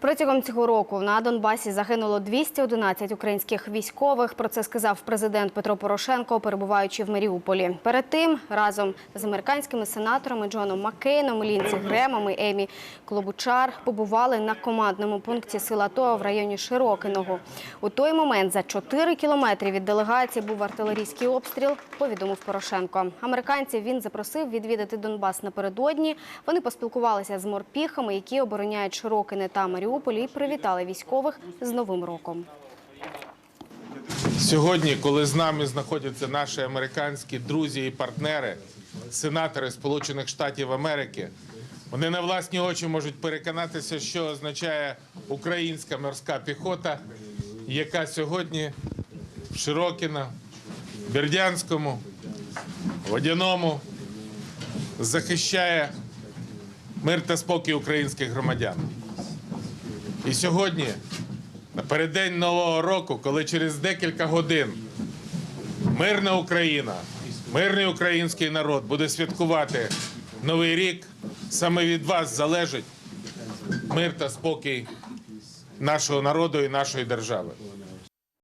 Протягом цього року на Донбасі загинуло 211 українських військових. Про це сказав президент Петро Порошенко, перебуваючи в Маріуполі. Перед тим разом з американськими сенаторами Джоном Маккейном, Лінці Гремом і Емі Клобучар побували на командному пункті сил АТО в районі Широкиного. У той момент за 4 кілометри від делегації був артилерійський обстріл. Повідомив Порошенко. Американців він запросив відвідати Донбас напередодні. Вони поспілкувалися з морпіхами, які обороняють Широкине та Маріуполь, і привітали військових з Новим роком. Сьогодні, коли з нами знаходяться наші американські друзі і партнери, сенатори Сполучених Штатів Америки, вони на власні очі можуть переконатися, що означає українська морська піхота, яка сьогодні в Широкіно, Бердянському, Водяному захищає мир та спокій українських громадян. І сьогодні, напереддень Нового року, коли через декілька годин мирна Україна, мирний український народ буде святкувати Новий рік, саме від вас залежить мир та спокій нашого народу і нашої держави.